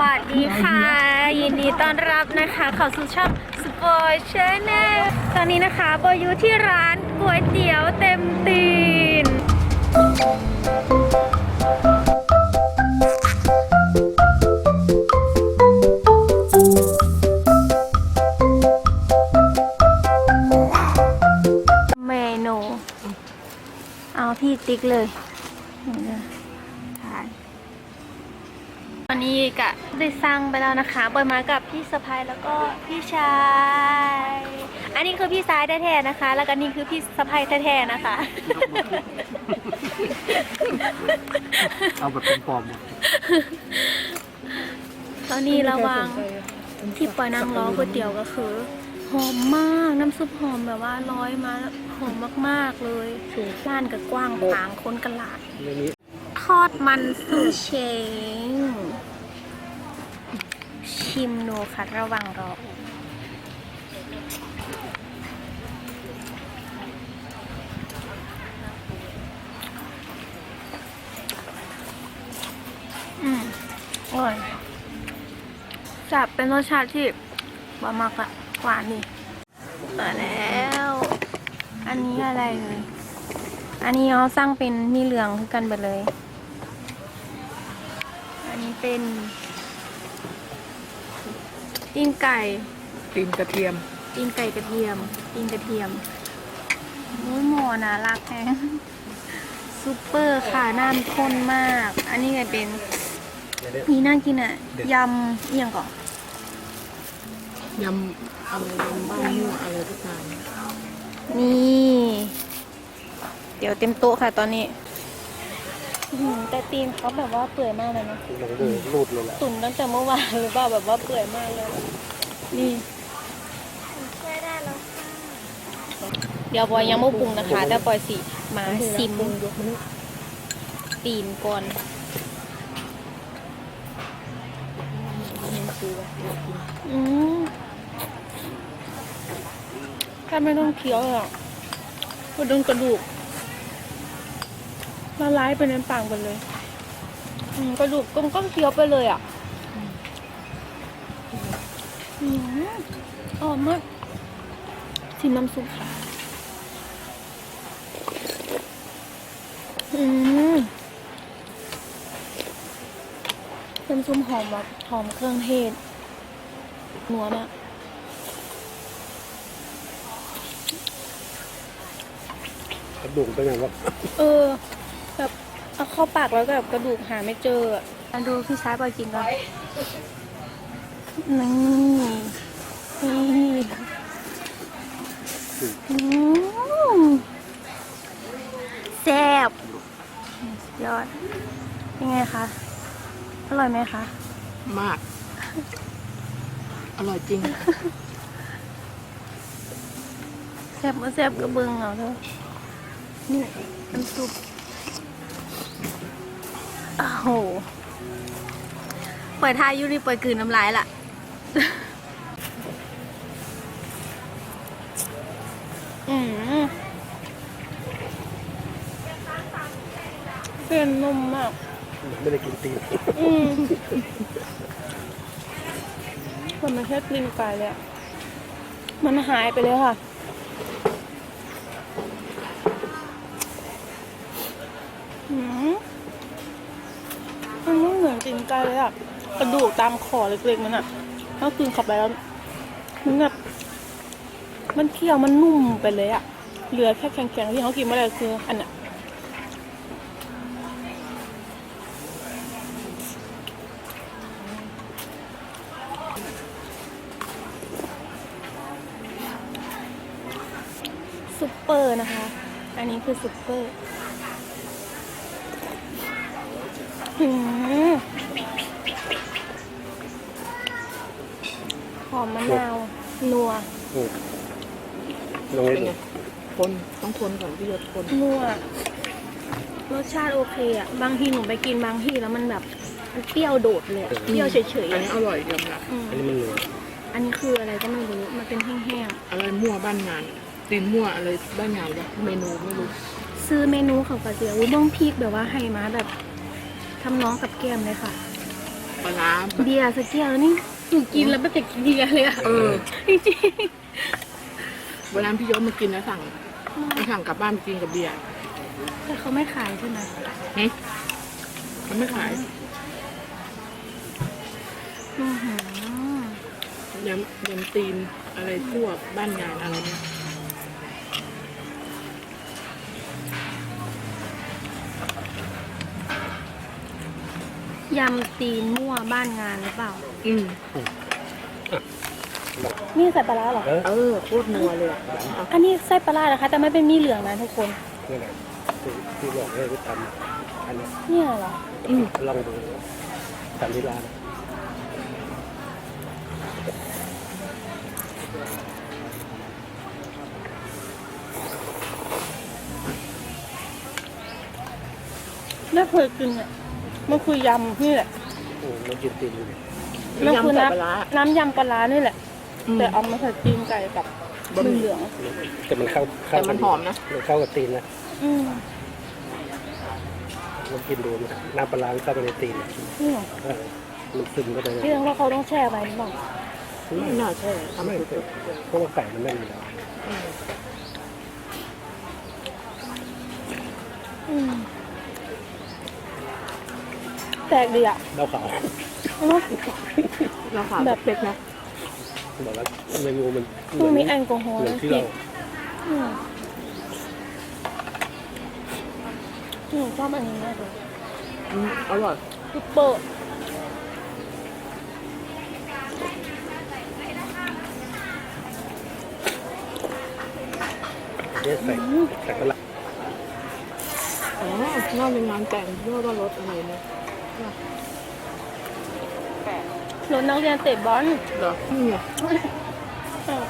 วัสดีค่ะ ยินดีต้อนรับนะคะเข้าสู่ช่องสปอยชแนลตอนนี้นะคะโบอยู่ที่ร้านก๋วยเตี๋ยวเต็มตีน เมนู เอาพี่ติ๊กเลยเดี๋ยวถ่าย อนนี้กะได้สั่งไปแล้วนะคะบอยมากับพี่สะพายแล้วก็พี่ชาย อันนี้คือพี่ซ้ายแท้ๆนะคะ แล้วก็นี่คือพี่สะพายแท้ๆนะคะ เอาแบบเป็นปลอมหมดตอนนี้ระหวังที่ปอยนั่งรอก๋วยเตี๋ยวก็คือหอมมากน้ำซุปหอมแบบว่าร้อยมาหอมมากๆเลยร้านก็กว้างขวางคนกระหลาดในนี้ท อดมันสูเชง ชิมดูค่ะระว่างรออืมอร่อยจับเป็นรสชาติที่หวานมากอะหวานนี่มาแล้ว อันนี้อะไรเลยอันนี้เขาสร้างเป็นมีเหลืองคือกันไปเลย เป็นตีนไก่ตีนกระเทียม ตีนไก่กระเทียมตีนกระเทียมมุ้ยหมอนะรักแฮงซุปเปอร์ค่ะน้ำข้นมาก อันนี้ก็เป็นนี่น่ากินอะยำเอียงก่อนยำอะไรยำบ้านมั่วอะไรทุกอย่างนี่ เดี๋ยวเต็มโต๊ะค่ะตอนนี้อื้อ หือแต่ตีนเขาแบบว่าเปื่อยมากเลยเนาะหลงเลยรูดเลยแหละตุ๋นตั้งแต่เมื่อวานหรือเปล่าแบบว่าเปื่อยมากเลย นี่เดี๋ยวปอยยังไม่ปรุงนะคะแต่ปอยสิมาซิมยกมือตีนก่อนอืมถ้าไม่ต้องเคี้ยวเลยอะก็ดึงกระดูก ละลายไปในปากกันเลยอืมกระดูกก็ก็เคี้ยวไปเลยอะอืมอ๋อมมากชิมน้ำซุปค่ะ อืมน้ำซุปหอมแบบหอมเครื่องเทศนัวมากกระดูกเป็นอย่างว่าเออแบบ เอาเข้าปากแล้วก็แบบกระดูกหาไม่เจออะมาดูพี่ซ้ายปอยกินก่อนนี่นี่อืมแซ่บสุดยอด ยังไงคะ อร่อยไหมคะ มาก อร่อยจริงแซ่บบ่แซ่บก็เบิ่งเอาเถอะนี่น้ำซุป อ้าวโหเปิดทายอยูนี่เปิดกลืนน้ำลายละอืมเส้นนุ่มมาก ไม่ได้กินตีนอืมมันไม่ใช่กลิ่นไก่เลยอะมันหายไปเลยค่ะ เลยอะกระดูกตามคอเล็กๆนั่นอะถ้ากินเข้าไปแล้วมันแบบมันเคี้ยวมันนุ่มไปเลยอะเหลือแค่แข็งๆที่เขากินไม่ได้คืออันนี้ยซุปเปอร์นะคะ อันนี้คือซุปเปอร์หื มหอมมะนาว นัวอืมลงเป็นินดหไงนึ่งคนต้องคนก่อนพี่ยศคนนัว รสชาติโอเคอะบางทีหนูไปกินบางที่แล้วมันแบบมันเปรี้ยวโดดเลยอะเปรี้ยวเฉยๆอันอะนี้อร่อยยอมรับอืมอันนี้มันเหลืองอันนี้คืออะไรก็ไม่รู้ มันเป็นแห้งอะไรมั่วบ้านงานตีนมั่วอะไรบ้านงานวะเมนูไม่รู้ๆ ซื้อเมนูเขาก็เสียอุ้ยบ้องพริกแบบว่าให้มาแบบทำน้องกับแก้มเลยค่ะ ปลาร้าแบบเบียร์สักแก้วนี่ หนูกินแล้วไม่เป็นเบียร์เลยอะเออ จริงเวลาพี่ยศมากินแล้วสั่งมาสั่งกลับบ้านไปกินกับเบียร์ๆแต่เขาไม่ขายใช่ไหมหึเขาไม่ขายอือหือยำยำตีนอะไรพวกบ้านงานอะไรเนี่ย ยำตีนมั่วบ้านงานหรือเปล่า อืมนี่ใส่ปลาร้าเหรอ เออเออโคตรนัวเลยอะเอาอันนี้ไส้ปลาร้านะคะ แต่ไม่เป็นมีเหลืองนะทุกคน นี่แหละที่ที่บอกให้ไปทำอันเนี้ยเนี่ยเหรอ อืมลองดูทำที่ร้านไม่เคยกินอะ มันคือยำนี่แหละโอ้มันกินตีนอยู่มันคือำน้ใส่ปลาร้าำน้ำยำปลาร้านี่แหละอืมแต่เอามาใส่ตีนไก่กับบะหมี่เหลืองแต่มันเข้าเข้าแต่มันหอมนะ มันเข้ากับตีนนะอืมมันกินดูนะน้ำปลาร้าเข้าไปในตีนอะนี่เหรอเออมันซึมเข้าไปในพี่ต้องว่าเขาต้องแช่ไว้หรือเปล่า ไม่น่าใช่ทำไม่สุดเพราะว่าไก่มันแน่นอยู่แล้ว ๆอืม อืมแปลกดีอะเล่าขาวเนอะเราขาวแบแบบบเป็ดนะบอกแล้วเมนูมันมันมีแอลกอฮอล์เหมือนแล้วที่กิเรานอืมหนูชอบอันนี้มากเลยอืมอร่อยซุปเปอร์เนี่ยใส่ใส่กระละอ๋อน่าเป็นงานแต่งเรียกว่ารถอะไรเนี่ย รถนักเรียนเตะบอลเหรอนี่ไงเออ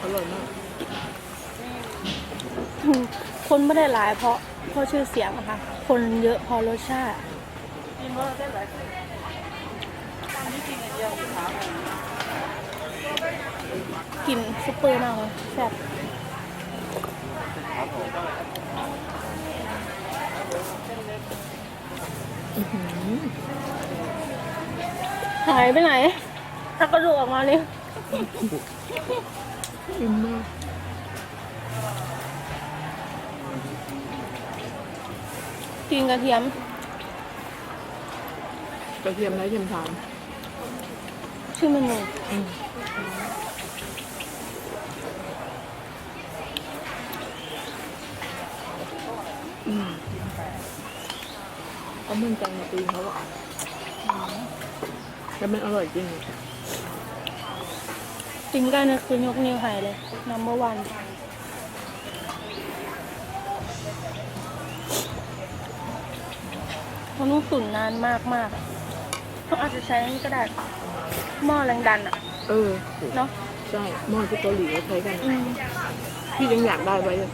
อร่อยมาก คนไม่ได้หลายเพราะเพราะชื่อเสียงนะคะ คนเยอะเพราะรสชาติกิน ซุปเปอร์มากเลยแซ่บอื้อหือหายไปไหนถ้ากระดูกออกมาเลยอิ่มมากกินกระเทียม กระเทียมไร้เทียมทานชื่อเมนู อืมอืม เขามั่นใจในตีนเขาอะแต่มันอร่อยจริง กินกันนะคือยกนิ้วใหายเลย number one มันต้องตุ๋นนานมากมากๆอะเขาอาจจะใช้นี่ก็ได้หม้อแรงดันอะเออ เนาะใช่หม้อที่เกาหลีเขาใช้กัน อืมพี่ยังอยากได้ไว้เลย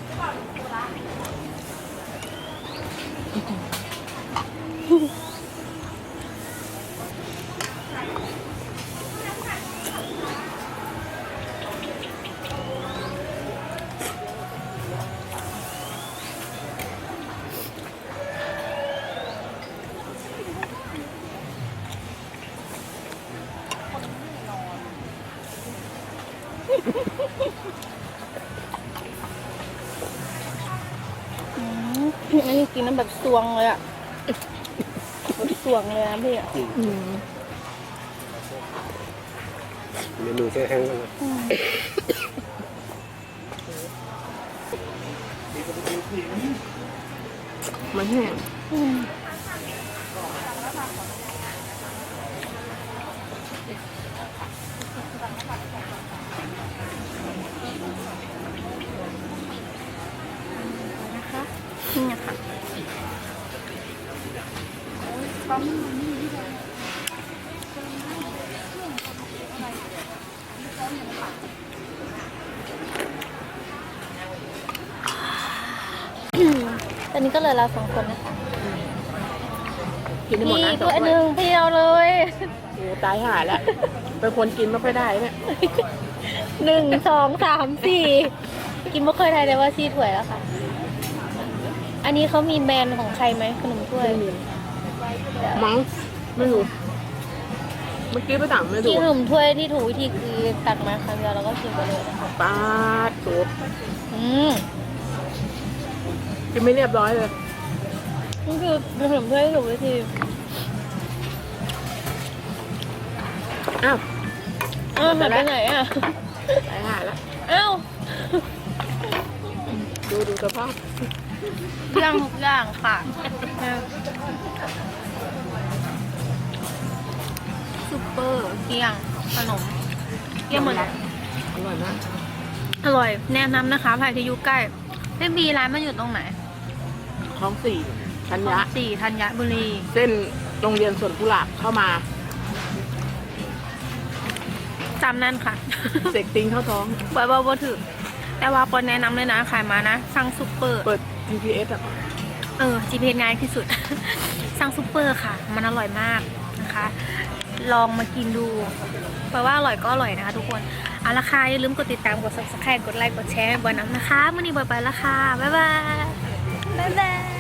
อันนี้กินน้ำแบบสวงเลยอะ สวงเลยนะพี่อะอืมเมนูแค่แห้งกันเลยอืมมันแห้งอืมนะคะนี่ค่ะ ตอนนี้ก็เหลยเราสองคนนะคะกินได้หมดพี่นะตัวหนึ่งพี่เอาเลย โอ้ตายหายแล้ว เป็นคนกินไม่ค่อยได้เนี่ยหนึ่งสองสามสี่กินไม่เคยทายเลยว่าซีถ้วยแล้วค่ะ อันนี้เขามีแบรนด์ของใครไหมขนมถ้วยมั้ งไม่รู้เมื่อกี้ไปสั่งไม่ที่รู้ขนมถ้วยที่ถูกวิธีคือตักมาคำเดียวแล้วก็กินไปเลยปาดโถอืมกินไม่เรียบร้อยเลย นี่คือขนมถ้วยที่ถูกวิธีอ้าวอ้าวหายไปไหนอะตายหายแล้วอ้าวดูดูสภาพเรื่องทุกอย่างค่ะ เปอร์เที่ยงขนมเที่ยงหมดเลยอร่อยมากอร่อยแนะนำนะคะใครที่อยู่ใกล้พี่บีร้านมันอยู่ตรงไหนคลองสี่ชัญญะสี่ธัญบุรี เส้นโรงเรียนสวนกุหลาบเข้ามาจำนั่นค่ะ เสกติงเข้าท้องบอยบอกว่าถึงแต่ว่าปอนแนะนำเลยนะขายมานะสั่งซุปเปอร์ เปิด GPS อะเออ GPS ง่ายที่สุด สั่งซุปเปอร์ค่ะ มันอร่อยมากนะคะ ลองมากินดู เพราะว่าอร่อยก็อร่อยนะคะทุกคนเอาละค่ะอย่าลืมกดติดตามกด subscribe กดไลค์กดแชร์บนน้ำนะคะวันนี้บายไปแล้วค่ะบ๊ายบายบ๊ายบาย